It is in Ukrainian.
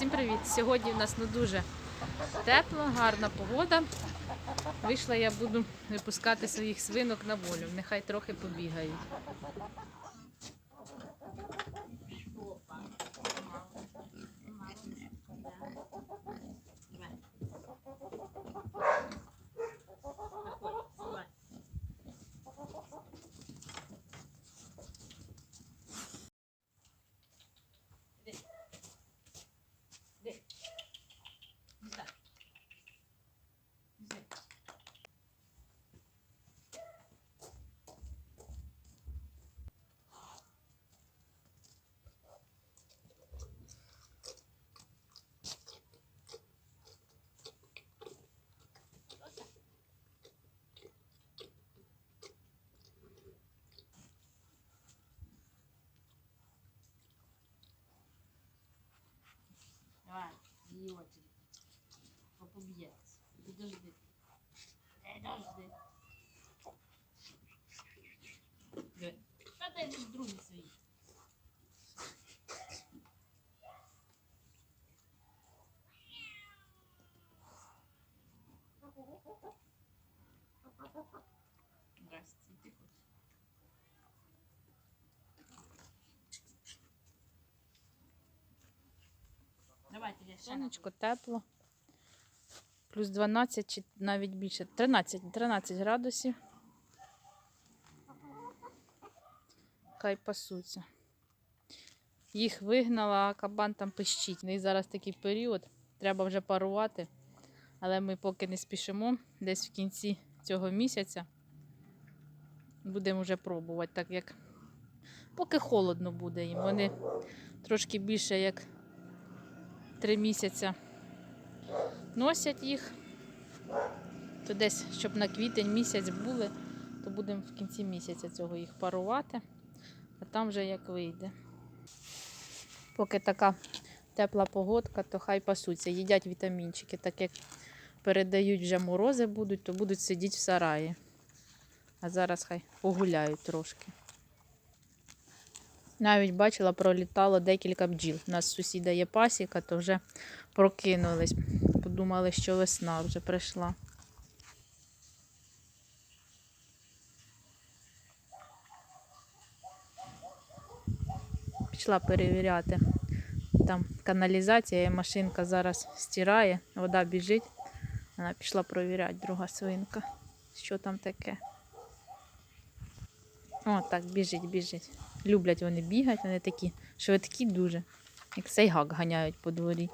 Всім привіт! Сьогодні в нас не дуже тепло, гарна погода. Вийшла я буду випускати своїх свинок на волю. Нехай трохи побігають. Давай, її очередь. Попоб'ється. Підожди. Підожди. Диви. Та дай другі свої. Здрасте. Сонечко тепло. Плюс 12 чи навіть більше. 13, 13 градусів. Хай пасуться. Їх вигнала, а кабан там пищить. Них зараз такий період. Треба вже парувати. Але ми поки не спішимо. Десь в кінці цього місяця будемо вже пробувати, так як поки холодно буде їм. Вони трошки більше як три місяці носять їх. То десь, щоб на квітень місяць були, то будемо в кінці місяця цього їх парувати, а там вже як вийде. Поки така тепла погодка, то хай пасуться, їдять вітамінчики, так як передають вже морози будуть, то будуть сидіти в сараї. А зараз хай погуляють трошки. Навіть бачила, пролітало декілька бджіл. У нас сусіда є пасіка, то вже прокинулись. Подумали, що весна вже прийшла. Пішла перевіряти. Там каналізація, машинка зараз стирає, вода біжить. Вона пішла перевіряти, друга свинка. Що там таке? О, так, біжить, біжить. Люблять вони бігати, вони такі швидкі дуже. Як сейгак ганяють по дворі.